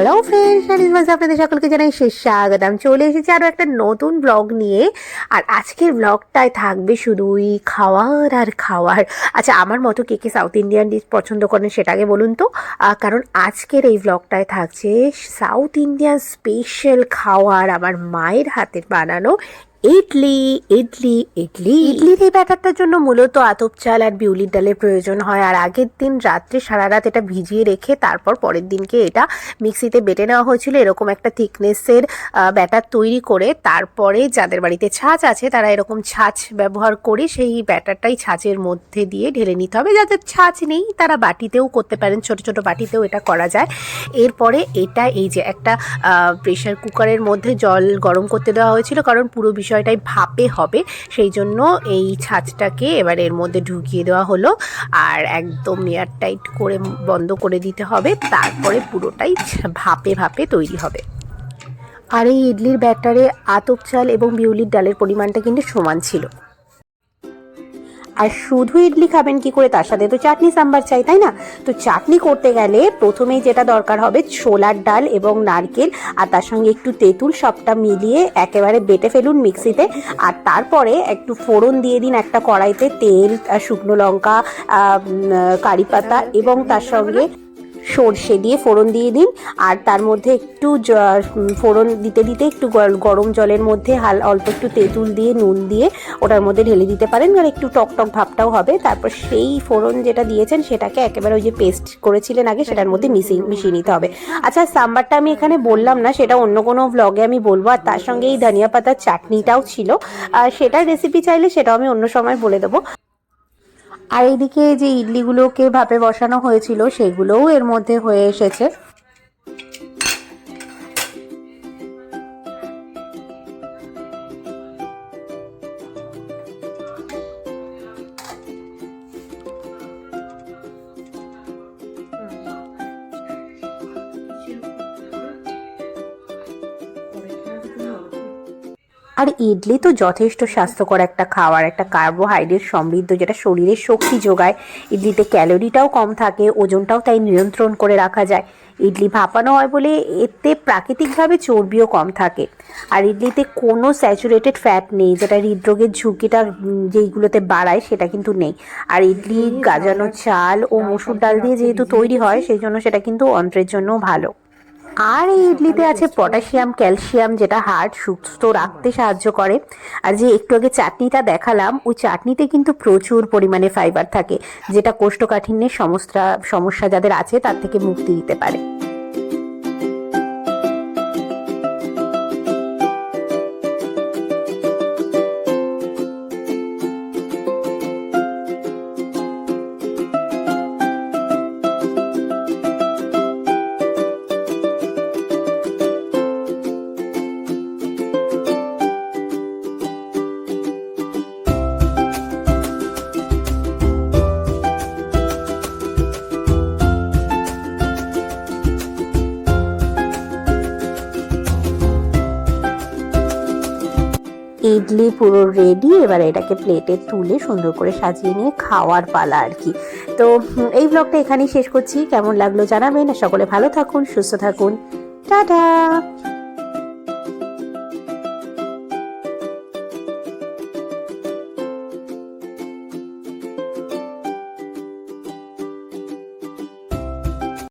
Hello friends শালিস মাঝে আপনাদের সকলকে জানাই শেষ স্বাগতম চলে এসেছি আরও একটা নতুন ব্লগ নিয়ে। আর আজকের ব্লগটায় থাকবে শুধুই খাওয়ার আর খাওয়ার। আচ্ছা আমার মতো কে কে সাউথ ইন্ডিয়ান ডিশ পছন্দ করেন সেটাকে বলুন তো। কারণ আজকের এই ব্লগটায় থাকছে সাউথ ইন্ডিয়ান স্পেশাল খাওয়ার আমার মায়ের হাতের বানানো ইডলি ইডলি ইডলি। ইডলির এই ব্যাটারটার জন্য মূলত আতপ চাল আর বিউলির ডালের প্রয়োজন হয়। আর আগের দিন রাত্রে সারা রাত এটা ভিজিয়ে রেখে তারপর পরের দিনকে এটা মিক্সিতে বেটে নেওয়া হয়েছিল। এরকম একটা থিকনেসের ব্যাটার তৈরি করে তারপরে যাদের বাড়িতে ছাঁচ আছে তারা এরকম ছাঁচ ব্যবহার করে সেই ব্যাটারটাই ছাঁচের মধ্যে দিয়ে ঢেলে নিতে হবে। যাদের ছাঁচ নেই, তারা বাটিতেও করতে পারেন। ছোট ছোট বাটিতেও এটা করা যায়। এরপরে এটা এই যে একটা প্রেশার কুকারের মধ্যে জল গরম করতে দেওয়া হয়েছিল। কারণ পুরো বিষয়টাই ভাপে হবে। সেই জন্য এই ছাঁচটাকে এবার এর মধ্যে ঢুকিয়ে দেওয়া হলো আর একদম এয়ার টাইট করে বন্ধ করে দিতে হবে। তারপরে পুরোটাই ভাপে ভাপে তৈরি হবে। আর এই ইডলির ব্যাটারে আতপ চাল এবং বিউলির ডালের পরিমাণটা কিন্তু সমান ছিল। আর শুধু ইডলি খাবেন কি করে? তার সাথে তো চাটনি সাম্বার চাই, তাই না? তো চাটনি করতে গেলে প্রথমেই যেটা দরকার হবে ছোলার ডাল এবং নারকেল, আর তার সঙ্গে একটু তেঁতুল সবটা মিলিয়ে একেবারে বেটে ফেলুন মিক্সিতে, আর তারপরে একটু ফোড়ন দিয়ে দিন একটা কড়াইতে তেল শুকনো লঙ্কা কারি পাতা এবং তার সঙ্গে সর্ষে দিয়ে ফোড়ন দিয়ে দিন। আর তার মধ্যে একটু ফোড়ন দিতে দিতে একটু গর- গরম জলের মধ্যে হাল, অল্প একটু তেঁতুল দিয়ে, নুন দিয়ে ওটার মধ্যে ঢেলে দিতে পারেন। আর একটু টক টক ভাবটাও হবে। তারপর সেই ফোড়ন যেটা দিয়েছেন সেটাকে একেবারে ওই যে পেস্ট করেছিলেন আগে, সেটার মধ্যে মিশিয়ে মিশিয়ে নিতে হবে। আচ্ছা সাম্বারটা আমি এখানে বললাম না, সেটা অন্য কোনো ভ্লগে আমি বলব। আর তার সঙ্গে এই ধনিয়া পাতার চাটনিটাও ছিল। আর সেটার রেসিপি চাইলে সেটাও আমি অন্য সময় বলে দেবো। আর এইদিকে যে ইডলিগুলোকে ভাপে বসানো হয়েছিল সেগুলোও এর মধ্যে হয়ে এসেছে। আর ইডলি তো যথেষ্ট স্বাস্থ্যকর একটা খাবার একটা কার্বোহাইড্রেট সমৃদ্ধ যেটা শরীরের শক্তি যোগায়। ইডলিতে ক্যালোরিটাও কম থাকে ওজনটাও তাই নিয়ন্ত্রণ করে রাখা যায়। ইডলি ভাপানো হয় বলে এতে প্রাকৃতিকভাবে চর্বিও কম থাকে। আর ইডলিতে কোনো স্যাচুরেটেড ফ্যাট নেই যেটা হৃদরোগের ঝুঁকিটা যেইগুলোতে বাড়ায় সেটা কিন্তু নেই। আর ইডলি গাজানো চাল ও মসুর ডাল দিয়ে যেহেতু তৈরি হয় সেই জন্য সেটা কিন্তু অন্ত্রের জন্যও ভালো। আর এই ইডলিতে আছে পটাশিয়াম, ক্যালসিয়াম, যেটা হার্ট সুস্থ রাখতে সাহায্য করে। আর যে একটু আগে চাটনিটা দেখালাম, ওই চাটনিতে কিন্তু প্রচুর পরিমাণে ফাইবার থাকে, যেটা কোষ্ঠকাঠিন্যের সমস্যা সমস্যা যাদের আছে, তার থেকে মুক্তি দিতে পারে। ইডলি পুরো রেডি এবার এটাকে প্লেটে তুলে সুন্দর করে সাজিয়ে নিয়ে খাওয়ার পালা আর কি। তো এই ব্লগটা এখানেই শেষ করছি। কেমন লাগল জানাবেন। সকলে ভালো থাকুন, সুস্থ থাকুন। টাটা!